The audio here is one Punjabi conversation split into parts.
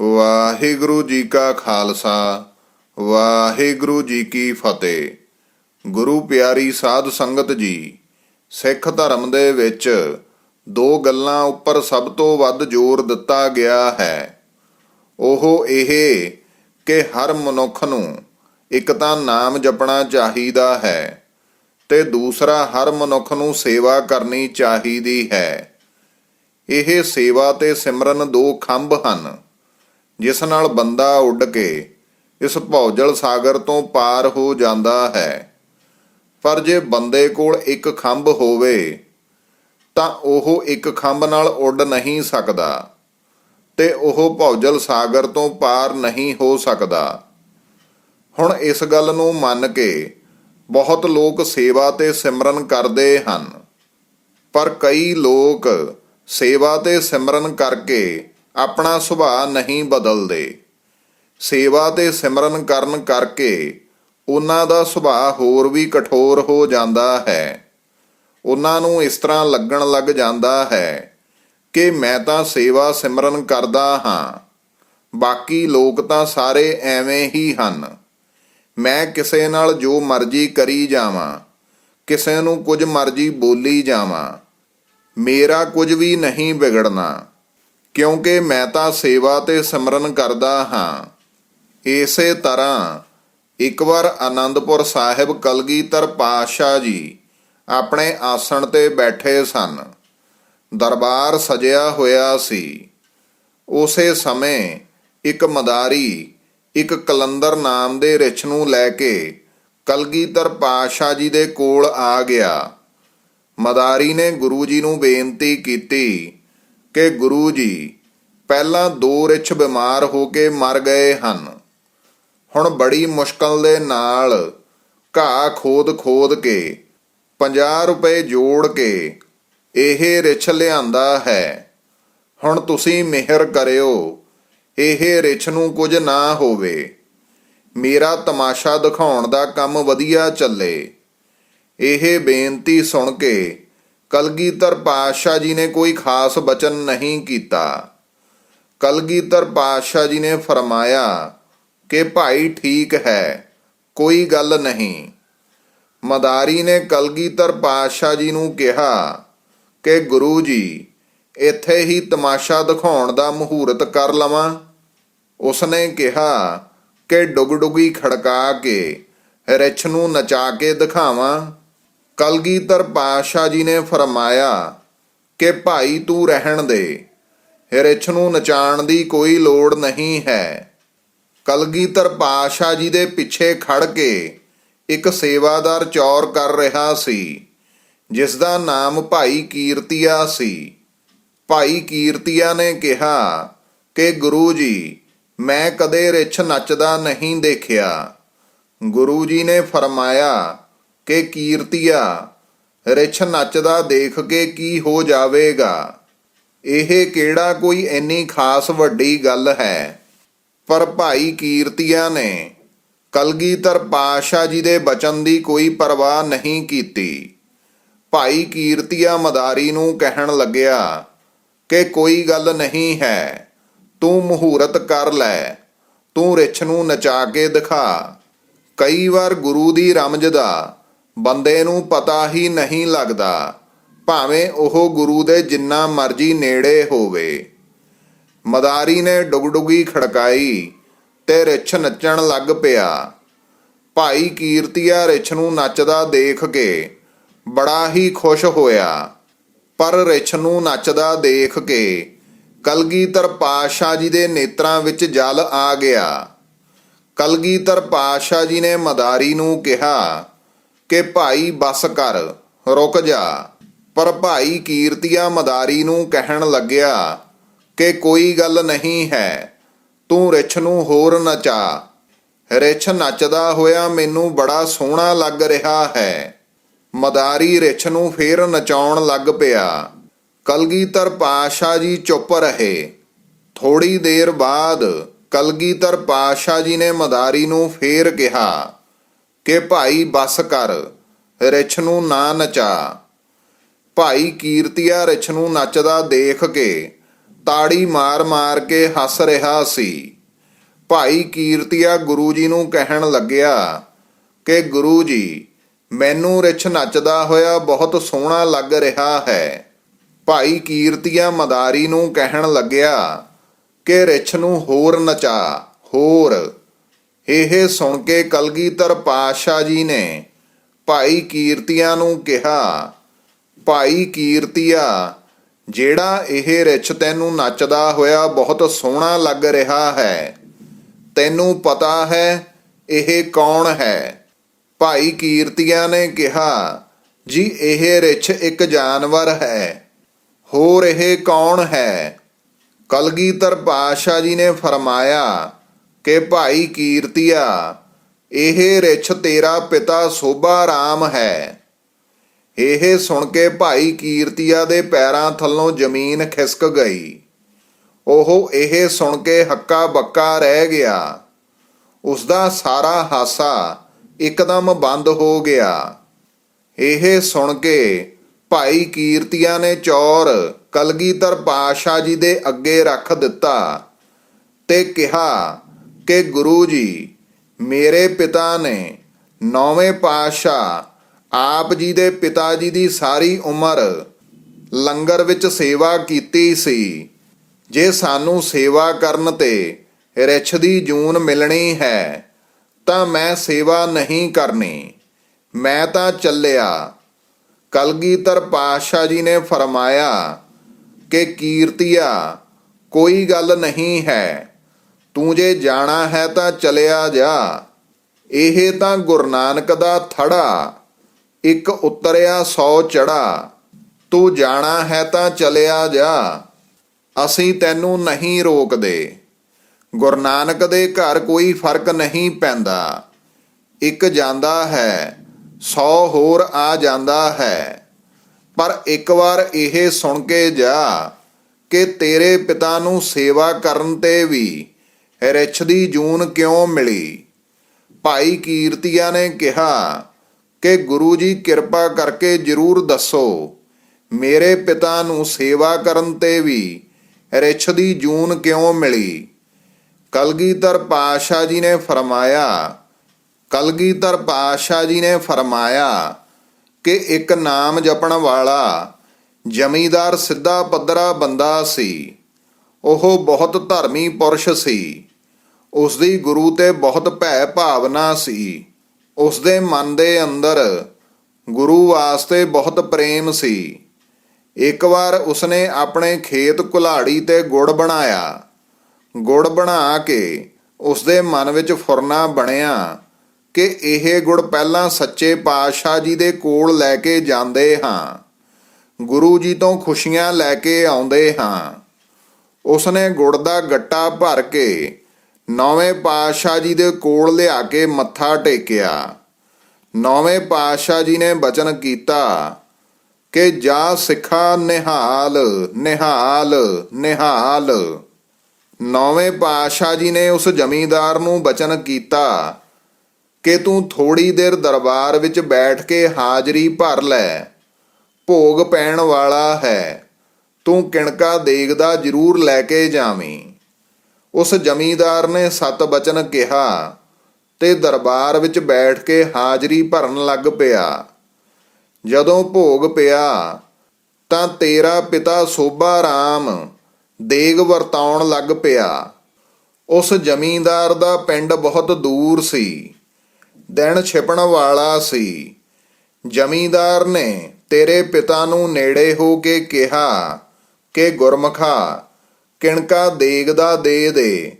ਵਾਹਿਗੁਰੂ ਜੀ ਕਾ ਖਾਲਸਾ, ਵਾਹਿਗੁਰੂ ਜੀ ਕੀ ਫਤਿਹ। ਗੁਰੂ ਪਿਆਰੀ ਸਾਧ ਸੰਗਤ ਜੀ, ਸਿੱਖ ਧਰਮ ਦੇ ਵਿੱਚ ਦੋ ਗੱਲਾਂ ਉੱਪਰ ਸਭ ਤੋਂ ਵੱਧ ਜ਼ੋਰ ਦਿੱਤਾ ਗਿਆ ਹੈ। ਉਹ ਇਹ ਕਿ ਹਰ ਮਨੁੱਖ ਨੂੰ ਇੱਕ ਤਾਂ ਨਾਮ ਜਪਣਾ ਚਾਹੀਦਾ ਹੈ ਤੇ ਦੂਸਰਾ ਹਰ ਮਨੁੱਖ ਨੂੰ ਸੇਵਾ ਕਰਨੀ ਚਾਹੀਦੀ ਹੈ। ਇਹ ਸੇਵਾ ਤੇ ਸਿਮਰਨ ਦੋ ਖੰਭ ਹਨ। ਜਿਸ ਨਾਲ ਬੰਦਾ ਉੱਡ ਕੇ ਇਸ ਭੌਜਲ ਸਾਗਰ ਤੋਂ ਪਾਰ ਹੋ ਜਾਂਦਾ ਹੈ। ਪਰ ਜੇ ਬੰਦੇ ਕੋਲ ਇੱਕ ਖੰਭ ਹੋਵੇ, ਤਾਂ ਉਹ ਇੱਕ ਖੰਭ ਨਾਲ ਉੱਡ ਨਹੀਂ ਸਕਦਾ ਤੇ ਉਹ ਭੌਜਲ ਸਾਗਰ ਤੋਂ ਪਾਰ ਨਹੀਂ ਹੋ ਸਕਦਾ। ਹੁਣ ਇਸ ਗੱਲ ਨੂੰ ਮੰਨ ਕੇ ਬਹੁਤ ਲੋਕ ਸੇਵਾ ਤੇ ਸਿਮਰਨ ਕਰਦੇ ਹਨ। ਪਰ ਕਈ ਲੋਕ ਸੇਵਾ ਤੇ ਸਿਮਰਨ ਕਰਕੇ ਆਪਣਾ ਸੁਭਾਅ ਨਹੀਂ ਬਦਲਦੇ। ਸੇਵਾ ਤੇ ਸਿਮਰਨ ਕਰਨ ਕਰਕੇ ਉਹਨਾਂ ਦਾ ਸੁਭਾਅ ਹੋਰ ਵੀ ਕਠੋਰ ਹੋ ਜਾਂਦਾ ਹੈ। ਉਹਨਾਂ ਨੂੰ ਇਸ ਤਰ੍ਹਾਂ ਲੱਗਣ ਲੱਗ ਜਾਂਦਾ ਹੈ ਕਿ ਮੈਂ ਤਾਂ ਸੇਵਾ ਸਿਮਰਨ ਕਰਦਾ ਹਾਂ। ਬਾਕੀ ਲੋਕ ਤਾਂ ਸਾਰੇ ਐਵੇਂ ਹੀ ਹਨ। ਮੈਂ ਕਿਸੇ ਨਾਲ ਜੋ ਮਰਜ਼ੀ ਕਰੀ ਜਾਵਾਂ, ਕਿਸੇ ਨੂੰ ਕੁਝ ਮਰਜ਼ੀ ਬੋਲੀ ਜਾਵਾਂ। ਮੇਰਾ ਕੁਝ ਵੀ ਨਹੀਂ ਵਿਗੜਨਾ। ਕਿਉਂਕਿ ਮੈਂ ਤਾਂ ਸੇਵਾ ਤੇ ਸਿਮਰਨ ਕਰਦਾ ਹਾਂ। ਇਸੇ ਤਰ੍ਹਾਂ ਇੱਕ ਵਾਰ ਆਨੰਦਪੁਰ ਸਾਹਿਬ ਕਲਗੀਧਰ ਪਾਤਸ਼ਾਹ ਜੀ ਆਪਣੇ ਆਸਣ ਤੇ ਬੈਠੇ ਸਨ। ਦਰਬਾਰ ਸਜਿਆ ਹੋਇਆ ਸੀ। ਉਸੇ ਸਮੇਂ ਇੱਕ ਮਦਾਰੀ, ਇੱਕ ਕਲੰਦਰ ਨਾਮ ਦੇ ਰਿਛ ਨੂੰ ਲੈ ਕੇ ਕਲਗੀਧਰ ਪਾਤਸ਼ਾਹ ਜੀ ਦੇ ਕੋਲ ਆ ਗਿਆ। ਮਦਾਰੀ ਨੇ ਗੁਰੂ ਜੀ ਨੂੰ ਬੇਨਤੀ ਕੀਤੀ ਕਿ ਗੁਰੂ ਜੀ ਪਹਿਲਾਂ ਦੋ ਰਿਛ ਬਿਮਾਰ ਹੋ ਕੇ ਮਰ ਗਏ ਹਨ। ਹੁਣ ਬੜੀ ਮੁਸ਼ਕਲ ਦੇ ਨਾਲ ਘਾਹ ਖੋਦ ਖੋਦ ਕੇ 50 ਰੁਪਏ ਜੋੜ ਕੇ ਇਹ ਰਿਛ ਲਿਆਂਦਾ ਹੈ। ਹੁਣ ਤੁਸੀਂ ਮਿਹਰ ਕਰਿਓ, ਇਹ ਰਿਛ ਨੂੰ ਕੁਝ ਨਾ ਹੋਵੇ। ਮੇਰਾ ਤਮਾਸ਼ਾ ਦਿਖਾਉਣ ਦਾ ਕੰਮ ਵਧੀਆ ਚੱਲੇ। ਇਹ ਬੇਨਤੀ ਸੁਣ ਕੇ ਕਲਗੀਧਰ ਪਾਤਸ਼ਾਹ ਜੀ ਨੇ ਕੋਈ ਖਾਸ ਬਚਨ ਨਹੀਂ ਕੀਤਾ। ਕਲਗੀਧਰ ਪਾਤਸ਼ਾਹ ਜੀ ਨੇ ਫਰਮਾਇਆ ਕਿ ਭਾਈ ਠੀਕ ਹੈ, ਕੋਈ ਗੱਲ ਨਹੀਂ। ਮਦਾਰੀ ਨੇ ਕਲਗੀਧਰ ਪਾਤਸ਼ਾਹ ਜੀ ਨੂੰ ਕਿਹਾ ਕਿ ਗੁਰੂ ਜੀ, ਇੱਥੇ ਹੀ ਤਮਾਸ਼ਾ ਦਿਖਾਉਣ ਦਾ ਮਹੂਰਤ ਕਰ ਲਵਾਂ। ਉਸਨੇ ਕਿਹਾ ਕਿ ਡੁਗਡੁਗੀ ਖੜਕਾ ਕੇ, ਰਿਛ ਨੂੰ ਨਚਾ ਕੇ ਦਿਖਾਵਾਂ। ਕਲਗੀਧਰ ਪਾਤਸ਼ਾਹ ਜੀ ਨੇ ਫਰਮਾਇਆ ਕਿ ਭਾਈ ਤੂੰ ਰਹਿਣ ਦੇ। ਰਿਛ ਨੂੰ ਨਚਾਣ ਦੀ ਕੋਈ ਲੋੜ ਨਹੀਂ ਹੈ। ਕਲਗੀਧਰ ਪਾਤਸ਼ਾਹ ਜੀ ਦੇ ਪਿੱਛੇ ਖੜ ਕੇ ਇੱਕ ਸੇਵਾਦਾਰ ਚੌਰ ਕਰ ਰਿਹਾ ਸੀ, ਜਿਸ ਦਾ ਨਾਮ ਭਾਈ ਕੀਰਤੀਆ ਸੀ। ਭਾਈ ਕੀਰਤੀਆ ਨੇ ਕਿਹਾ ਕਿ ਗੁਰੂ ਜੀ, ਮੈਂ ਕਦੇ ਰਿਛ ਨੱਚਦਾ ਨਹੀਂ ਦੇਖਿਆ। ਗੁਰੂ ਜੀ ਨੇ ਫਰਮਾਇਆ ਕਿ ਕੀਰਤੀਆ, ਰਿਛ ਨੱਚਦਾ ਦੇਖ ਕੇ ਕੀ ਹੋ ਜਾਵੇਗਾ? ਇਹ ਕਿਹੜਾ ਕੋਈ ਇੰਨੀ ਖਾਸ ਵੱਡੀ ਗੱਲ ਹੈ? ਪਰ ਭਾਈ ਕੀਰਤੀਆ ਨੇ ਕਲਗੀਧਰ ਪਾਸ਼ਾ ਜੀ ਦੇ ਬਚਨ ਦੀ ਕੋਈ ਪਰਵਾਹ ਨਹੀਂ ਕੀਤੀ। ਭਾਈ ਕੀਰਤੀਆ ਮਦਾਰੀ ਨੂੰ ਕਹਿਣ ਲੱਗਿਆ, ਕਿ ਕੋਈ ਗੱਲ ਨਹੀਂ ਹੈ, ਤੂੰ ਮਹੂਰਤ ਕਰ ਲੈ, ਤੂੰ ਰਿਛ ਨੂੰ ਨਚਾ ਕੇ ਦਿਖਾ। ਕਈ ਵਾਰ ਗੁਰੂ ਦੀ ਰਮਜ ਦਾ ਬੰਦੇ ਨੂੰ ਪਤਾ ਹੀ ਨਹੀਂ ਲੱਗਦਾ, ਭਾਵੇਂ ਉਹ ਗੁਰੂ ਦੇ ਜਿੰਨਾ ਮਰਜ਼ੀ ਨੇੜੇ ਹੋਵੇ। ਮਦਾਰੀ ਨੇ ਡੁਗਡੁਗੀ ਖੜਕਾਈ ਤੇ ਰਿਛ ਨੱਚਣ ਲੱਗ ਪਿਆ। ਭਾਈ ਕੀਰਤੀਆ ਰਿਛ ਨੂੰ ਨੱਚਦਾ ਦੇਖ ਕੇ ਬੜਾ ਹੀ ਖੁਸ਼ ਹੋਇਆ, ਪਰ ਰਿਛ ਨੂੰ ਨੱਚਦਾ ਦੇਖ ਕੇ ਕਲਗੀਧਰ ਪਾਤਸ਼ਾਹ ਜੀ ਦੇ ਨੇਤਰਾਂ ਵਿੱਚ ਜਲ ਆ ਗਿਆ। ਕਲਗੀਧਰ ਪਾਤਸ਼ਾਹ ਜੀ ਨੇ ਮਦਾਰੀ ਨੂੰ ਕਿਹਾ ਕਿ ਭਾਈ ਬਸ ਕਰ, ਰੁਕ ਜਾ। ਪਰ ਭਾਈ ਕੀਰਤੀਆ ਮਦਾਰੀ ਨੂੰ ਕਹਿਣ ਲੱਗਿਆ ਕਿ ਕੋਈ ਗੱਲ ਨਹੀਂ ਹੈ, ਤੂੰ ਰਿਛ ਨੂੰ ਹੋਰ ਨਚਾ। ਰਿਛ ਨੱਚਦਾ ਹੋਇਆ ਮੈਨੂੰ ਬੜਾ ਸੋਹਣਾ ਲੱਗ ਰਿਹਾ ਹੈ। ਮਦਾਰੀ ਰਿਛ ਨੂੰ ਫੇਰ ਨਚਾਉਣ ਲੱਗ ਪਿਆ। ਕਲਗੀਧਰ ਪਾਸ਼ਾ ਜੀ ਚੁੱਪ ਰਹੇ। ਥੋੜੀ ਦੇਰ ਬਾਅਦ ਕਲਗੀਧਰ ਪਾਸ਼ਾ ਜੀ ਨੇ ਮਦਾਰੀ ਨੂੰ ਫੇਰ ਕਿਹਾ ਕਿ ਭਾਈ ਬਸ ਕਰ, ਰਿਛ ਨੂੰ ਨਾ ਨਚਾ। ਭਾਈ ਕੀਰਤੀਆ ਰਿਛ ਨੂੰ ਨੱਚਦਾ ਦੇਖ ਕੇ, ਤਾੜੀ ਮਾਰ-ਮਾਰ ਕੇ ਹੱਸ ਰਿਹਾ ਸੀ। ਭਾਈ ਕੀਰਤੀਆ ਗੁਰੂ ਜੀ ਨੂੰ ਕਹਿਣ ਲੱਗਿਆ ਕਿ ਗੁਰੂ ਜੀ, ਮੈਨੂੰ ਰਿਛ ਨੱਚਦਾ ਹੋਇਆ ਬਹੁਤ ਸੋਹਣਾ ਲੱਗ ਰਿਹਾ ਹੈ। ਭਾਈ ਕੀਰਤੀਆ ਮਦਾਰੀ ਨੂੰ ਕਹਿਣ ਲੱਗਿਆ ਕਿ ਰਿਛ ਨੂੰ ਹੋਰ ਨਚਾ, ਹੋਰ। ਇਹ ਸੁਣ ਕੇ ਕਲਗੀਧਰ ਪਾਤਸ਼ਾਹ ਜੀ ਨੇ ਭਾਈ ਕੀਰਤੀਆ ਨੂੰ ਕਿਹਾ, ਭਾਈ ਕੀਰਤੀਆ, ਜਿਹੜਾ ਇਹ ਰਿਛ ਤੈਨੂੰ ਨੱਚਦਾ ਹੋਇਆ ਬਹੁਤ ਸੋਹਣਾ ਲੱਗ ਰਿਹਾ ਹੈ, ਤੈਨੂੰ ਪਤਾ ਹੈ ਇਹ ਕੌਣ ਹੈ? ਭਾਈ ਕੀਰਤੀਆ ਨੇ ਕਿਹਾ, ਜੀ, ਇਹ ਰਿਛ ਇੱਕ ਜਾਨਵਰ ਹੈ, ਹੋਰ ਇਹ ਕੌਣ ਹੈ? ਕਲਗੀਧਰ ਪਾਤਸ਼ਾਹ ਜੀ ਨੇ ਫਰਮਾਇਆ ਕਿ ਭਾਈ ਕੀਰਤੀਆ ਇਹ ਰਿਛ ਤੇਰਾ ਪਿਤਾ ਸੋਭਾ ਰਾਮ ਹੈ। ਇਹ ਸੁਣ ਕੇ ਭਾਈ ਕੀਰਤੀਆ ਦੇ ਪੈਰਾਂ ਥੱਲੋਂ ਜ਼ਮੀਨ ਖਿਸਕ ਗਈ। ਉਹ ਇਹ ਸੁਣ ਕੇ ਹੱਕਾ ਬੱਕਾ ਰਹਿ ਗਿਆ। ਉਸ ਦਾ ਸਾਰਾ ਹਾਸਾ ਇੱਕਦਮ ਬੰਦ ਹੋ ਗਿਆ। ਇਹ ਸੁਣ ਕੇ ਭਾਈ ਕੀਰਤੀਆ ਨੇ ਚੌਰ ਕਲਗੀਧਰ ਪਾਤਸ਼ਾਹ ਜੀ ਦੇ ਅੱਗੇ ਰੱਖ ਦਿੱਤਾ ਤੇ ਕਿਹਾ ਕਿ ਗੁਰੂ ਜੀ ਮੇਰੇ ਪਿਤਾ ਨੇ ਨੌਵੇਂ ਪਾਤਸ਼ਾਹ ਆਪ ਜੀ ਦੇ ਪਿਤਾ ਜੀ ਦੀ ਸਾਰੀ ਉਮਰ ਲੰਗਰ ਵਿੱਚ ਸੇਵਾ ਕੀਤੀ ਸੀ। ਜੇ ਸਾਨੂੰ ਸੇਵਾ ਕਰਨ ਤੇ ਰਿਛ ਦੀ ਜੂਨ ਮਿਲਣੀ ਹੈ, ਤਾਂ ਮੈਂ ਸੇਵਾ ਨਹੀਂ ਕਰਨੀ। ਮੈਂ ਤਾਂ ਚੱਲਿਆ। ਕਲਗੀਧਰ ਪਾਤਸ਼ਾਹ ਜੀ ਨੇ ਫਰਮਾਇਆ ਕਿ ਕੀਰਤੀਆ ਕੋਈ ਗੱਲ ਨਹੀਂ ਹੈ। ਤੂੰ ਜੇ ਜਾਣਾ ਹੈ ਤਾਂ ਚਲਿਆ ਜਾ। ਇਹ ਤਾਂ ਗੁਰੂ ਨਾਨਕ ਦਾ ਥੜਾ। ਇੱਕ ਉਤਰਿਆ ਸੌ ਚੜਾ। ਤੂੰ ਜਾਣਾ ਹੈ ਤਾਂ ਚਲਿਆ ਜਾ। ਅਸੀਂ ਤੈਨੂੰ ਨਹੀਂ ਰੋਕਦੇ। ਗੁਰੂ ਨਾਨਕ ਦੇ ਘਰ ਕੋਈ ਫ਼ਰਕ ਨਹੀਂ ਪੈਂਦਾ। ਇੱਕ ਜਾਂਦਾ ਹੈ, ਸੌ ਹੋਰ ਆ ਜਾਂਦਾ ਹੈ। ਪਰ ਇੱਕ ਵਾਰ ਇਹ ਸੁਣ ਕੇ ਜਾ ਕਿ ਤੇਰੇ ਪਿਤਾ ਨੂੰ ਸੇਵਾ ਕਰਨ ਤੇ ਵੀ ਰਿਛ ਦੀ ਜੂਨ ਕਿਉਂ ਮਿਲੀ? ਭਾਈ ਕੀਰਤੀਆ ਨੇ ਕਿਹਾ, ਕਿ ਗੁਰੂ ਜੀ ਕਿਰਪਾ ਕਰਕੇ ਜਰੂਰ ਦੱਸੋ, ਮੇਰੇ ਪਿਤਾ ਨੂੰ ਸੇਵਾ ਕਰਨ ਤੇ ਵੀ ਰਿਛ ਦੀ ਜੂਨ ਕਿਉਂ ਮਿਲੀ? ਕਲਗੀਧਰ ਪਾਤਸ਼ਾਹ ਜੀ ਨੇ ਫਰਮਾਇਆ, ਕਲਗੀਧਰ ਪਾਤਸ਼ਾਹ ਜੀ ਨੇ ਫਰਮਾਇਆ ਕਿ ਇੱਕ ਨਾਮ ਜਪਣ ਵਾਲਾ ਜ਼ਮੀਂਦਾਰ ਸਿੱਧਾ ਪੱਧਰਾ ਬੰਦਾ ਸੀ। ਉਹ ਬਹੁਤ ਧਰਮੀ ਪੁਰਸ਼ ਸੀ। ਉਸ ਦੀ ਗੁਰੂ ਤੇ ਬਹੁਤ ਭੈ ਭਾਵਨਾ ਸੀ। ਉਸ ਦੇ ਮਨ ਦੇ ਅੰਦਰ ਗੁਰੂ ਵਾਸਤੇ ਬਹੁਤ ਪ੍ਰੇਮ ਸੀ। ਇੱਕ ਵਾਰ ਉਸਨੇ ਆਪਣੇ ਖੇਤ ਕੁਲਾੜੀ ਤੇ ਗੁੜ ਬਣਾਇਆ। ਗੁੜ ਬਣਾ ਕੇ ਉਸ ਦੇ ਮਨ ਵਿੱਚ ਫੁਰਨਾ ਬਣਿਆ ਕਿ ਇਹ ਗੁੜ ਪਹਿਲਾਂ ਸੱਚੇ ਪਾਤਸ਼ਾਹ ਜੀ ਦੇ ਕੋਲ ਲੈ ਕੇ ਜਾਂਦੇ ਹਾਂ। ਗੁਰੂ ਜੀ ਤੋਂ ਖੁਸ਼ੀਆਂ ਲੈ ਕੇ ਆਉਂਦੇ ਹਾਂ। ਉਸਨੇ ਗੁੜ ਦਾ ਗੱਟਾ ਭਰ ਕੇ ਨੌਵੇਂ ਪਾਤਸ਼ਾਹ ਜੀ ਦੇ ਕੋਲ ਲਿਆ ਕੇ ਮੱਥਾ ਟੇਕਿਆ। ਨੌਵੇਂ ਪਾਤਸ਼ਾਹ ਜੀ ਨੇ ਬਚਨ ਕੀਤਾ ਕਿ ਜਾ ਸਿੱਖਾ ਨਿਹਾਲ ਨਿਹਾਲ ਨਿਹਾਲ। ਨੌਵੇਂ ਪਾਤਸ਼ਾਹ ਜੀ ਨੇ ਉਸ ਜ਼ਮੀਂਦਾਰ ਨੂੰ ਬਚਨ ਕੀਤਾ ਕਿ ਤੂੰ ਥੋੜੀ ਦੇਰ ਦਰਬਾਰ ਵਿੱਚ ਬੈਠ ਕੇ ਹਾਜ਼ਰੀ ਭਰ ਲੈ। ਭੋਗ ਪੈਣ ਵਾਲਾ ਹੈ। ਤੂੰ ਕਿਣਕਾ ਦੇਖਦਾ ਜ਼ਰੂਰ ਲੈ ਕੇ ਜਾਵੀਂ। ਉਸ ਜ਼ਮੀਂਦਾਰ ਨੇ ਸਤ ਬਚਨ ਕਿਹਾ ਤੇ ਦਰਬਾਰ ਵਿੱਚ ਬੈਠ ਕੇ ਹਾਜ਼ਰੀ ਭਰਨ ਲੱਗ ਪਿਆ। ਜਦੋਂ ਭੋਗ ਪਿਆ, ਤਾਂ ਤੇਰਾ ਪਿਤਾ ਸੋਭਾ ਰਾਮ ਦੇਗ ਵਰਤਾਉਣ ਲੱਗ ਪਿਆ। ਉਸ ਜ਼ਮੀਂਦਾਰ ਦਾ ਪਿੰਡ ਬਹੁਤ ਦੂਰ ਸੀ, ਦਿਨ ਛਿਪਣ ਵਾਲਾ ਸੀ। ਜ਼ਮੀਂਦਾਰ ਨੇ ਤੇਰੇ ਪਿਤਾ ਨੂੰ ਨੇੜੇ ਹੋ ਕੇ ਕਿਹਾ ਕਿ ਗੁਰਮਖਾ ਕਿਣਕਾ ਦੇਗਦਾ ਦੇ ਦੇ,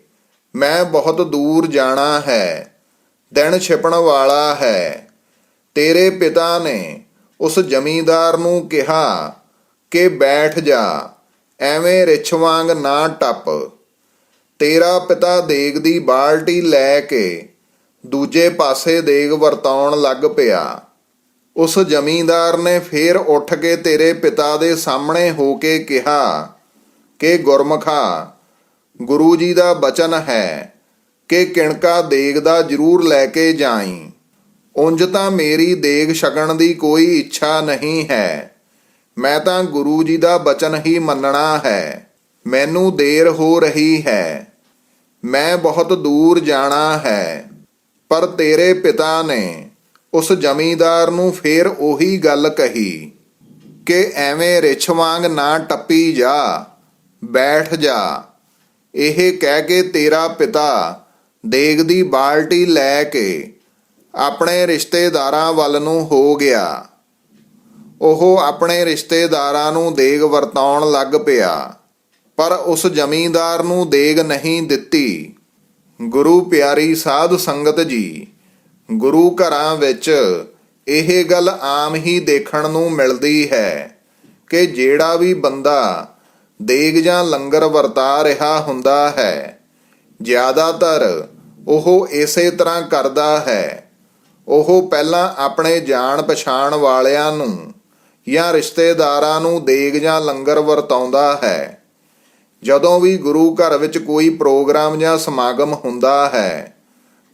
ਮੈਂ ਬਹੁਤ ਦੂਰ ਜਾਣਾ ਹੈ, ਦਿਨ ਛਿਪਣ ਵਾਲਾ ਹੈ। ਤੇਰੇ ਪਿਤਾ ਨੇ ਉਸ ਜ਼ਮੀਂਦਾਰ ਨੂੰ ਕਿਹਾ ਕਿ ਬੈਠ ਜਾ, ਐਵੇਂ ਰਿਛ ਵਾਂਗ ਨਾ ਟੱਪ। ਤੇਰਾ ਪਿਤਾ ਦੇਗ ਦੀ ਬਾਲਟੀ ਲੈ ਕੇ ਦੂਜੇ ਪਾਸੇ ਦੇਗ ਵਰਤਾਉਣ ਲੱਗ ਪਿਆ। ਉਸ ਜ਼ਮੀਂਦਾਰ ਨੇ ਫੇਰ ਉੱਠ ਕੇ ਤੇਰੇ ਪਿਤਾ ਦੇ ਸਾਹਮਣੇ ਹੋ ਕੇ ਕਿਹਾ ਕਿ ਗੁਰਮਖਾ, ਗੁਰੂ ਜੀ ਦਾ ਬਚਨ ਹੈ ਕਿ ਕਿਣਕਾ ਦੇਗ ਦਾ ਜ਼ਰੂਰ ਲੈ ਕੇ ਜਾਈ। ਉਂਝ ਤਾਂ ਮੇਰੀ ਦੇਗ ਛਕਣ ਦੀ ਕੋਈ ਇੱਛਾ ਨਹੀਂ ਹੈ। ਮੈਂ ਤਾਂ ਗੁਰੂ ਜੀ ਦਾ ਬਚਨ ਹੀ ਮੰਨਣਾ ਹੈ। ਮੈਨੂੰ ਦੇਰ ਹੋ ਰਹੀ ਹੈ। ਮੈਂ ਬਹੁਤ ਦੂਰ ਜਾਣਾ ਹੈ। ਪਰ ਤੇਰੇ ਪਿਤਾ ਨੇ ਉਸ ਜ਼ਮੀਂਦਾਰ ਨੂੰ ਫੇਰ ਉਹੀ ਗੱਲ ਕਹੀ ਕਿ ਐਵੇਂ ਰਿਛ ਵਾਂਗ ਨਾ ਟੱਪੀ ਜਾ। ਬੈਠ ਜਾ। ਇਹ ਕਹਿ ਕੇ ਤੇਰਾ ਪਿਤਾ ਦੇਗ ਦੀ ਬਾਲਟੀ ਲੈ ਕੇ ਆਪਣੇ ਰਿਸ਼ਤੇਦਾਰਾਂ ਵੱਲ ਨੂੰ ਹੋ ਗਿਆ। ਉਹ ਆਪਣੇ ਰਿਸ਼ਤੇਦਾਰਾਂ ਨੂੰ ਦੇਗ ਵਰਤਾਉਣ ਲੱਗ ਪਿਆ, ਪਰ ਉਸ ਜ਼ਮੀਂਦਾਰ ਨੂੰ ਦੇਗ ਨਹੀਂ ਦਿੱਤੀ। ਗੁਰੂ ਪਿਆਰੀ ਸਾਧ ਸੰਗਤ ਜੀ, ਗੁਰੂ ਘਰਾਂ ਵਿੱਚ ਇਹ ਗੱਲ ਆਮ ਹੀ ਦੇਖਣ ਨੂੰ ਮਿਲਦੀ ਹੈ ਕਿ ਜਿਹੜਾ ਵੀ ਬੰਦਾ ਦੇਗ ਜਾਂ ਲੰਗਰ ਵਰਤਾ ਰਿਹਾ ਹੁੰਦਾ ਹੈ। ਜ਼ਿਆਦਾਤਰ ਉਹ ਇਸੇ ਤਰ੍ਹਾਂ ਕਰਦਾ ਹੈ। ਉਹ ਪਹਿਲਾਂ ਆਪਣੇ ਜਾਣ ਪਛਾਣ ਵਾਲਿਆਂ ਨੂੰ ਜਾਂ ਰਿਸ਼ਤੇਦਾਰਾਂ ਨੂੰ ਦੇਗ ਜਾਂ ਲੰਗਰ ਵਰਤਾਉਂਦਾ ਹੈ। ਜਦੋਂ ਵੀ ਗੁਰੂ ਘਰ ਵਿੱਚ ਕੋਈ ਪ੍ਰੋਗਰਾਮ ਜਾਂ ਸਮਾਗਮ ਹੁੰਦਾ ਹੈ,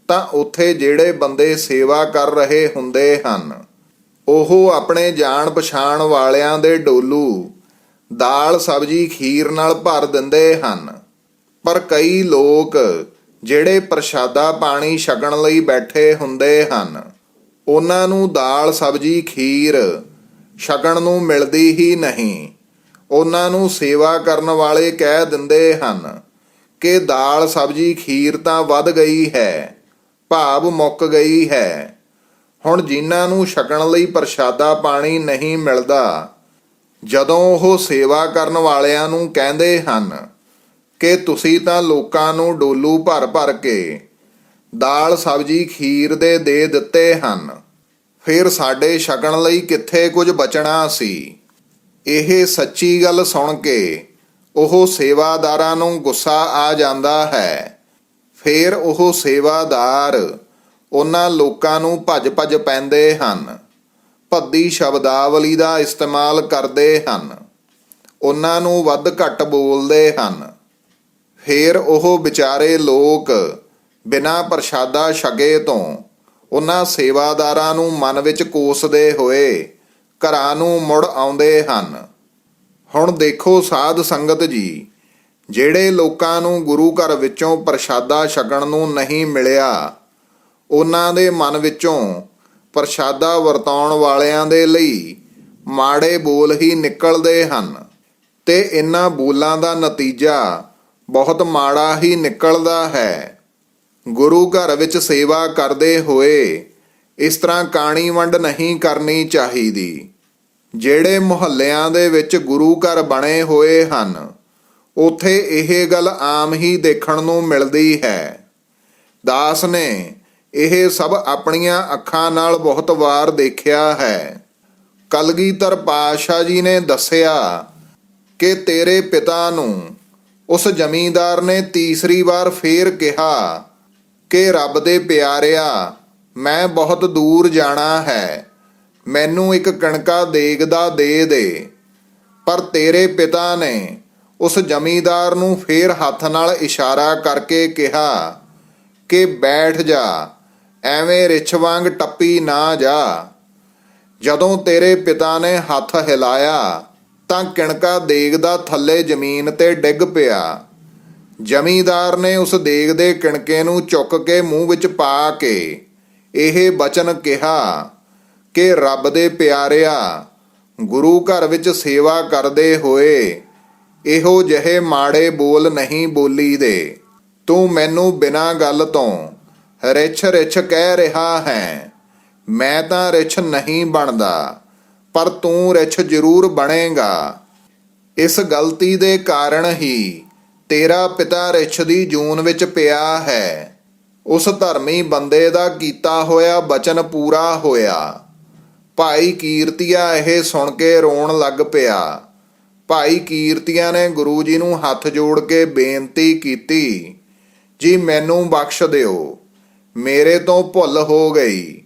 ਤਾਂ ਉੱਥੇ ਜਿਹੜੇ ਬੰਦੇ ਸੇਵਾ ਕਰ ਰਹੇ ਹੁੰਦੇ ਹਨ, ਉਹ ਆਪਣੇ ਜਾਣ ਪਛਾਣ ਵਾਲਿਆਂ ਦੇ ਡੋਲੂ ਦਾਲ, ਸਬਜੀ, ਖੀਰ ਨਾਲ ਭਰ ਦਿੰਦੇ ਹਨ। ਪਰ ਕਈ ਲੋਕ ਜਿਹੜੇ ਪ੍ਰਸ਼ਾਦਾ ਪਾਣੀ ਛਕਣ ਲਈ ਬੈਠੇ ਹੁੰਦੇ ਹਨ, ਉਹਨਾਂ ਨੂੰ ਦਾਲ, ਸਬਜੀ, ਖੀਰ ਛਕਣ ਨੂੰ ਮਿਲਦੀ ਹੀ ਨਹੀਂ। ਉਹਨਾਂ ਨੂੰ ਸੇਵਾ ਕਰਨ ਵਾਲੇ ਕਹਿ ਦਿੰਦੇ ਹਨ ਕਿ ਦਾਲ, ਸਬਜੀ, ਖੀਰ ਤਾਂ ਵੱਧ ਗਈ ਹੈ, ਭਾਵ ਮੁੱਕ ਗਈ ਹੈ। ਹੁਣ ਜਿਨ੍ਹਾਂ ਨੂੰ ਛਕਣ ਲਈ ਪ੍ਰਸ਼ਾਦਾ ਪਾਣੀ ਨਹੀਂ ਮਿਲਦਾ ਜਦੋਂ ਉਹ ਸੇਵਾ ਕਰਨ ਵਾਲਿਆਂ ਨੂੰ ਕਹਿੰਦੇ ਹਨ ਕਿ ਤੁਸੀਂ ਤਾਂ ਲੋਕਾਂ ਨੂੰ ਡੋਲੂ ਭਰ ਭਰ ਕੇ ਦਾਲ, ਸਬਜੀ, ਖੀਰ ਦੇ ਦੇ ਦਿੱਤੇ ਹਨ, ਫਿਰ ਸਾਡੇ ਛਕਣ ਲਈ ਕਿੱਥੇ ਕੁਝ ਬਚਣਾ ਸੀ? ਇਹ ਸੱਚੀ ਗੱਲ ਸੁਣ ਕੇ ਉਹ ਸੇਵਾਦਾਰਾਂ ਨੂੰ ਗੁੱਸਾ ਆ ਜਾਂਦਾ ਹੈ। ਫਿਰ ਉਹ ਸੇਵਾਦਾਰ ਉਹਨਾਂ ਲੋਕਾਂ ਨੂੰ ਭੱਜ ਭੱਜ ਪੈਂਦੇ ਹਨ। ਭੱਦੀ ਸ਼ਬਦਾਵਲੀ ਦਾ ਇਸਤੇਮਾਲ ਕਰਦੇ ਹਨ। ਉਹਨਾਂ ਨੂੰ ਵੱਧ ਘੱਟ ਬੋਲਦੇ ਹਨ। ਫਿਰ ਉਹ ਵਿਚਾਰੇ ਲੋਕ ਬਿਨਾਂ ਪ੍ਰਸ਼ਾਦਾ ਛਗੇ ਤੋਂ ਉਹਨਾਂ ਸੇਵਾਦਾਰਾਂ ਨੂੰ ਮਨ ਵਿੱਚ ਕੋਸਦੇ ਹੋਏ ਘਰਾਂ ਨੂੰ ਮੁੜ ਆਉਂਦੇ ਹਨ। ਹੁਣ ਦੇਖੋ ਸਾਧ ਸੰਗਤ ਜੀ, ਜਿਹੜੇ ਲੋਕਾਂ ਨੂੰ ਗੁਰੂ ਘਰ ਵਿੱਚੋਂ ਪ੍ਰਸ਼ਾਦਾ ਛਕਣ ਨੂੰ ਨਹੀਂ ਮਿਲਿਆ, ਉਹਨਾਂ ਦੇ ਮਨ ਵਿੱਚੋਂ ਪ੍ਰਸ਼ਾਦਾ ਵਰਤਾਉਣ ਵਾਲਿਆਂ ਦੇ ਲਈ ਮਾੜੇ ਬੋਲ ਹੀ ਨਿਕਲਦੇ ਹਨ ਤੇ ਇਹਨਾਂ ਬੋਲਾਂ ਦਾ ਨਤੀਜਾ ਬਹੁਤ ਮਾੜਾ ਹੀ ਨਿਕਲਦਾ ਹੈ। ਗੁਰੂ ਘਰ ਵਿੱਚ ਸੇਵਾ ਕਰਦੇ ਹੋਏ ਇਸ ਤਰ੍ਹਾਂ ਕਾਣੀ ਵੰਡ ਨਹੀਂ ਕਰਨੀ ਚਾਹੀਦੀ। ਜਿਹੜੇ ਮੁਹੱਲਿਆਂ ਦੇ ਵਿੱਚ ਗੁਰੂ ਘਰ ਬਣੇ ਹੋਏ ਹਨ, ਉਥੇ ਇਹ ਗੱਲ ਆਮ ਹੀ ਦੇਖਣ ਨੂੰ ਮਿਲਦੀ ਹੈ। ਦਾਸ ਨੇ ਇਹ ਸਭ ਆਪਣੀਆਂ ਅੱਖਾਂ ਨਾਲ ਬਹੁਤ ਵਾਰ ਦੇਖਿਆ ਹੈ। ਕਲਗੀਧਰ ਪਾਤਸ਼ਾਹ ਜੀ ਨੇ ਦੱਸਿਆ ਕਿ ਤੇਰੇ ਪਿਤਾ ਨੂੰ ਉਸ ਜ਼ਮੀਂਦਾਰ ਨੇ ਤੀਸਰੀ ਵਾਰ ਫੇਰ ਕਿਹਾ ਕਿ ਰੱਬ ਦੇ ਪਿਆਰਿਆ, ਮੈਂ ਬਹੁਤ ਦੂਰ ਜਾਣਾ ਹੈ। ਮੈਨੂੰ ਇੱਕ ਕਣਕਾ ਦੇਗ ਦਾ ਦੇ ਦੇ। ਪਰ ਤੇਰੇ ਪਿਤਾ ਨੇ ਉਸ ਜ਼ਮੀਂਦਾਰ ਨੂੰ ਫੇਰ ਹੱਥ ਨਾਲ ਇਸ਼ਾਰਾ ਕਰਕੇ ਕਿਹਾ ਕਿ ਬੈਠ ਜਾ ਐਵੇਂ ਰਿਛ ਵਾਂਗ ਟੱਪੀ ਨਾ ਜਾ। ਜਦੋਂ ਤੇਰੇ ਪਿਤਾ ਨੇ ਹੱਥ ਹਿਲਾਇਆ, ਤਾਂ ਕਿਣਕਾ ਦੇਗ ਦਾ ਥੱਲੇ ਜ਼ਮੀਨ ਤੇ ਡਿੱਗ ਪਿਆ। ਜ਼ਮੀਂਦਾਰ ਨੇ ਉਸ ਦੇਗ ਦੇ ਕਿਣਕੇ ਨੂੰ ਚੁੱਕ ਕੇ ਮੂੰਹ ਵਿੱਚ ਪਾ ਕੇ ਇਹ ਬਚਨ ਕਿਹਾ ਕਿ ਰੱਬ ਦੇ ਪਿਆਰਿਆ, ਗੁਰੂ ਘਰ ਵਿੱਚ ਸੇਵਾ ਕਰਦੇ ਹੋਏ ਇਹੋ ਜਿਹੇ ਮਾੜੇ ਬੋਲ ਨਹੀਂ ਬੋਲੀ ਦੇ ਤੂੰ ਮੈਨੂੰ ਬਿਨਾਂ ਗੱਲ ਤੋਂ ਰਿਛ ਰਿਛ ਕਹਿ ਰਿਹਾ ਹੈ। ਮੈਂ ਤਾਂ ਰਿਛ ਨਹੀਂ ਬਣਦਾ, ਪਰ ਤੂੰ ਰਿਛ ਜ਼ਰੂਰ ਬਣੇਗਾ। ਇਸ ਗਲਤੀ ਦੇ ਕਾਰਨ ਹੀ ਤੇਰਾ ਪਿਤਾ ਰਿਛ ਦੀ ਜੂਨ ਵਿੱਚ ਪਿਆ ਹੈ। ਉਸ ਧਰਮੀ ਬੰਦੇ ਦਾ ਕੀਤਾ ਹੋਇਆ ਬਚਨ ਪੂਰਾ ਹੋਇਆ। ਭਾਈ ਕੀਰਤੀਆ ਇਹ ਸੁਣ ਕੇ ਰੋਣ ਲੱਗ ਪਿਆ। ਭਾਈ ਕੀਰਤੀਆ ਨੇ ਗੁਰੂ ਜੀ ਨੂੰ ਹੱਥ ਜੋੜ ਕੇ ਬੇਨਤੀ ਕੀਤੀ, ਜੀ ਮੈਨੂੰ ਬਖਸ਼ ਦਿਓ। ਮੇਰੇ ਤੋਂ ਭੁੱਲ ਹੋ ਗਈ।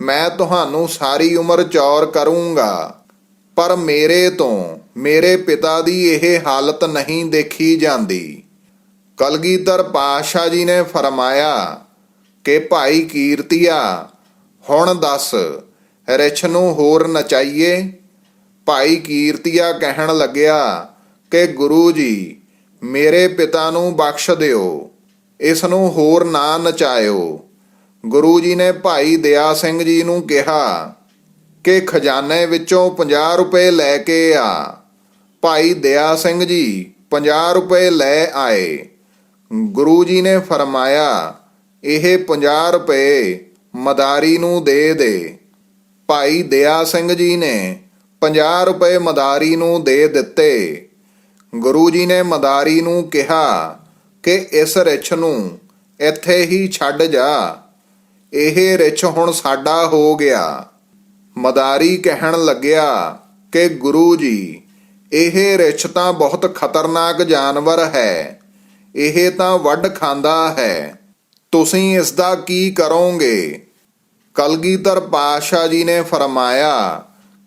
ਮੈਂ ਤੁਹਾਨੂੰ ਸਾਰੀ ਉਮਰ ਚੌਰ ਕਰੂੰਗਾ। ਪਰ ਮੇਰੇ ਤੋਂ, ਮੇਰੇ ਪਿਤਾ ਦੀ ਇਹ ਹਾਲਤ ਨਹੀਂ ਦੇਖੀ ਜਾਂਦੀ। ਕਲਗੀਧਰ ਪਾਤਸ਼ਾਹ ਜੀ ਨੇ ਫਰਮਾਇਆ ਕਿ ਭਾਈ ਕੀਰਤੀਆ, ਹੁਣ ਦੱਸ, ਰਿਛ ਨੂੰ ਹੋਰ ਨਚਾਈਏ? ਭਾਈ ਕੀਰਤੀਆ ਕਹਿਣ ਲੱਗਿਆ ਕਿ ਗੁਰੂ ਜੀ, ਮੇਰੇ ਪਿਤਾ ਨੂੰ ਬਖਸ਼ ਦਿਓ। ਇਸ ਨੂੰ ਹੋਰ ਨਾ ਨਚਾਇਓ। ਗੁਰੂ ਜੀ ਨੇ ਭਾਈ ਦਇਆ ਸਿੰਘ ਜੀ ਨੂੰ ਕਿਹਾ ਕਿ ਖਜ਼ਾਨੇ ਵਿੱਚੋਂ 50 ਰੁਪਏ ਲੈ ਕੇ ਆ। ਭਾਈ ਦਇਆ ਸਿੰਘ ਜੀ 50 ਰੁਪਏ ਲੈ ਆਏ। ਗੁਰੂ ਜੀ ਨੇ ਫਰਮਾਇਆ, ਇਹ 50 ਰੁਪਏ ਮਦਾਰੀ ਨੂੰ ਦੇ ਦੇ। ਭਾਈ ਦਇਆ ਸਿੰਘ ਜੀ ਨੇ 50 ਰੁਪਏ ਮਦਾਰੀ ਨੂੰ ਦੇ ਦਿੱਤੇ। ਗੁਰੂ ਜੀ ਨੇ ਮਦਾਰੀ ਨੂੰ ਕਿਹਾ ਕਿ ਇਸ ਰਿਛ ਨੂੰ ਇੱਥੇ ਹੀ ਛੱਡ ਜਾ। ਇਹ ਰਿਛ ਹੁਣ ਸਾਡਾ ਹੋ ਗਿਆ। ਮਦਾਰੀ ਕਹਿਣ ਲੱਗਿਆ ਕਿ ਗੁਰੂ ਜੀ, ਇਹ ਰਿਛ ਤਾਂ ਬਹੁਤ ਖਤਰਨਾਕ ਜਾਨਵਰ ਹੈ। ਇਹ ਤਾਂ ਵੱਢ ਖਾਂਦਾ ਹੈ। ਤੁਸੀਂ ਇਸ ਦਾ ਕੀ ਕਰੋਗੇ? ਕਲਗੀਧਰ ਪਾਸ਼ਾ ਜੀ ਨੇ ਫਰਮਾਇਆ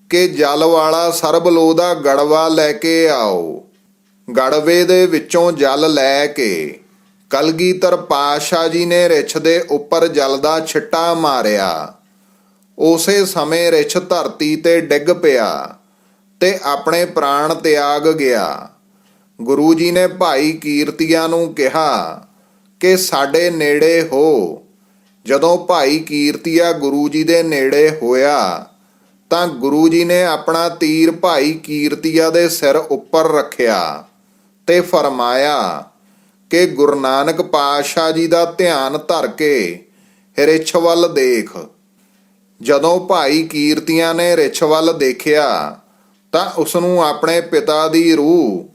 ਕਿ ਜਲ ਵਾਲਾ ਸਰਬਲੋ ਦਾ ਗੜਵਾ ਲੈ ਕੇ ਆਓ। ਗੜਵੇ ਦੇ ਵਿੱਚੋਂ ਜਲ ਲੈ ਕੇ ਕਲਗੀਧਰ ਪਾਸ਼ਾ ਜੀ ਨੇ ਰਿਛ ਦੇ ਉੱਪਰ ਜਲ ਦਾ ਛਿੱਟਾ ਮਾਰਿਆ। ਉਸੇ ਸਮੇਂ ਰਿਛ ਧਰਤੀ ਤੇ ਡਿੱਗ ਪਿਆ ਤੇ ਆਪਣੇ ਪ੍ਰਾਣ ਤਿਆਗ ਗਿਆ। ਗੁਰੂ ਜੀ ਨੇ ਭਾਈ ਕੀਰਤੀਆ ਨੂੰ ਕਿਹਾ ਕਿ ਸਾਡੇ ਨੇੜੇ ਹੋ। ਜਦੋਂ ਭਾਈ ਕੀਰਤੀਆ ਗੁਰੂ ਜੀ ਦੇ ਨੇੜੇ ਹੋਇਆ ਤਾਂ ਗੁਰੂ ਜੀ ਨੇ ਆਪਣਾ ਤੀਰ ਭਾਈ ਕੀਰਤੀਆ ਦੇ ਸਿਰ ਉੱਪਰ ਰੱਖਿਆ। ਤੇ ਫਰਮਾਇਆ ਕਿ ਗੁਰੂ ਨਾਨਕ ਪਾਤਸ਼ਾਹ ਜੀ ਦਾ ਧਿਆਨ ਧਰ ਕੇ ਰਿਛ ਵੱਲ ਦੇਖ। ਜਦੋਂ ਭਾਈ ਕੀਰਤੀਆਂ ਨੇ ਰਿਛ ਵੱਲ ਦੇਖਿਆ ਤਾਂ ਉਸ ਨੂੰ ਆਪਣੇ ਪਿਤਾ ਦੀ ਰੂਹ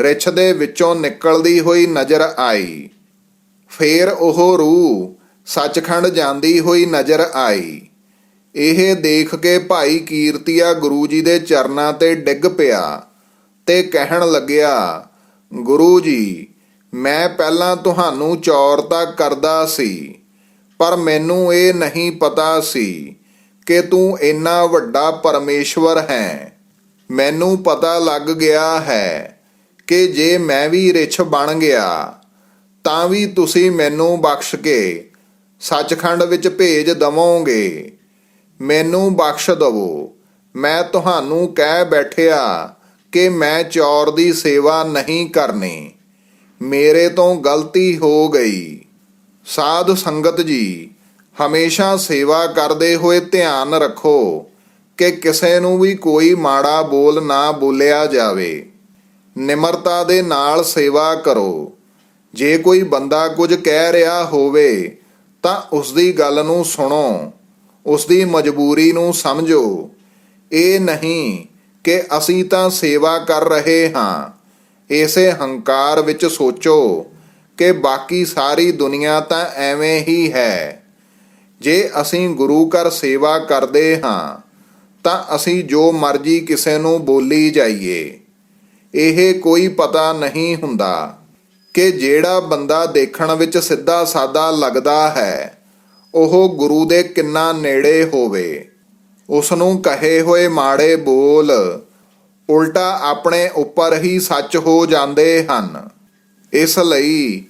ਰਿਛ ਦੇ ਵਿੱਚੋਂ ਨਿਕਲਦੀ ਹੋਈ ਨਜ਼ਰ ਆਈ। ਫੇਰ ਉਹ ਰੂਹ ਸੱਚਖੰਡ ਜਾਂਦੀ ਹੋਈ ਨਜ਼ਰ ਆਈ। ਇਹ ਦੇਖ ਕੇ ਭਾਈ ਕੀਰਤੀਆ ਗੁਰੂ ਜੀ ਦੇ ਚਰਨਾਂ ਤੇ ਡਿੱਗ ਪਿਆ ਤੇ ਕਹਿਣ ਲੱਗਿਆ ਗੁਰੂ ਜੀ, ਮੈਂ ਪਹਿਲਾਂ ਤੁਹਾਨੂੰ ਚੌਰਤਾ ਕਰਦਾ ਸੀ, ਪਰ ਮੈਨੂੰ ਇਹ ਨਹੀਂ ਪਤਾ ਸੀ ਕਿ ਤੂੰ ਇੰਨਾ ਵੱਡਾ ਪਰਮੇਸ਼ਵਰ ਹੈ। ਮੈਨੂੰ ਪਤਾ ਲੱਗ ਗਿਆ ਹੈ ਕਿ ਜੇ ਮੈਂ ਵੀ ਰਿਛ ਬਣ ਗਿਆ, ਤਾਂ ਵੀ ਤੁਸੀਂ ਮੈਨੂੰ ਬਖਸ਼ ਕੇ ਸੱਚਖੰਡ ਵਿੱਚ ਭੇਜ ਦਵੋਗੇ। ਮੈਨੂੰ ਬਖਸ਼ ਦਵੋ। ਮੈਂ ਤੁਹਾਨੂੰ ਕਹਿ ਬੈਠਿਆ ਕਿ ਮੈਂ ਚੌਰ ਦੀ ਸੇਵਾ ਨਹੀਂ ਕਰਨੀ। ਮੇਰੇ ਤੋਂ ਗਲਤੀ ਹੋ ਗਈ। ਸਾਧ ਸੰਗਤ ਜੀ, ਹਮੇਸ਼ਾ ਸੇਵਾ ਕਰਦੇ ਹੋਏ ਧਿਆਨ ਰੱਖੋ ਕਿ ਕਿਸੇ ਨੂੰ ਵੀ ਕੋਈ ਮਾੜਾ ਬੋਲ ਨਾ ਬੋਲਿਆ ਜਾਵੇ। ਨਿਮਰਤਾ ਦੇ ਨਾਲ ਸੇਵਾ ਕਰੋ। ਜੇ ਕੋਈ ਬੰਦਾ ਕੁਝ ਕਹਿ ਰਿਹਾ ਹੋਵੇ, ਤਾਂ ਉਸ ਦੀ ਗੱਲ ਨੂੰ ਸੁਣੋ। ਉਸ ਦੀ ਮਜਬੂਰੀ ਨੂੰ ਸਮਝੋ। ਇਹ ਨਹੀਂ ਕਿ ਅਸੀਂ ਤਾਂ ਸੇਵਾ ਕਰ ਰਹੇ ਹਾਂ। ਇਸੇ ਹੰਕਾਰ ਵਿੱਚ ਸੋਚੋ ਕਿ ਬਾਕੀ ਸਾਰੀ ਦੁਨੀਆ ਤਾਂ ਐਵੇਂ ਹੀ ਹੈ। ਜੇ ਅਸੀਂ ਗੁਰੂ ਘਰ ਸੇਵਾ ਕਰਦੇ ਹਾਂ, ਤਾਂ ਅਸੀਂ ਜੋ ਮਰਜ਼ੀ ਕਿਸੇ ਨੂੰ ਬੋਲੀ ਜਾਈਏ। ਇਹ ਕੋਈ ਪਤਾ ਨਹੀਂ ਹੁੰਦਾ ਕਿ ਜਿਹੜਾ ਬੰਦਾ ਦੇਖਣ ਵਿੱਚ ਸਿੱਧਾ ਸਾਦਾ ਲੱਗਦਾ ਹੈ, ਉਹ ਗੁਰੂ ਦੇ ਕਿੰਨਾ ਨੇੜੇ ਹੋਵੇ। ਉਸ ਨੂੰ ਕਹੇ ਹੋਏ ਮਾੜੇ ਬੋਲ, ਉਲਟਾ ਆਪਣੇ ਉੱਪਰ ਹੀ ਸੱਚ ਹੋ ਜਾਂਦੇ ਹਨ। ਇਸ ਲਈ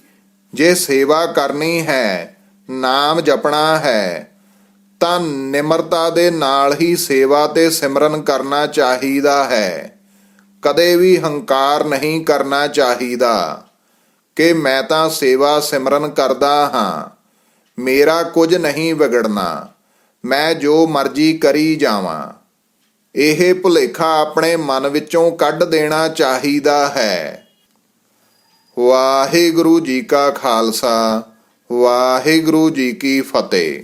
ਜੇ ਸੇਵਾ ਕਰਨੀ ਹੈ, ਨਾਮ ਜਪਣਾ ਹੈ, ਤਾਂ ਨਿਮਰਤਾ ਦੇ ਨਾਲ ਹੀ ਸੇਵਾ ਤੇ ਸਿਮਰਨ ਕਰਨਾ ਚਾਹੀਦਾ ਹੈ। ਕਦੇ ਵੀ ਹੰਕਾਰ ਨਹੀਂ ਕਰਨਾ ਚਾਹੀਦਾ ਕਿ ਮੈਂ ਤਾਂ ਸੇਵਾ ਸਿਮਰਨ ਕਰਦਾ ਹਾਂ, ਮੇਰਾ ਕੁਝ ਨਹੀਂ ਵਿਗੜਨਾ। ਮੈਂ ਜੋ ਮਰਜ਼ੀ ਕਰੀ ਜਾਵਾਂ। ਇਹ ਭੁਲੇਖਾ ਆਪਣੇ ਮਨ ਵਿੱਚੋਂ ਕੱਢ ਦੇਣਾ ਚਾਹੀਦਾ ਹੈ। ਵਾਹਿਗੁਰੂ ਜੀ ਕਾ ਖਾਲਸਾ, ਵਾਹਿਗੁਰੂ ਜੀ ਕੀ ਫਤਿਹ।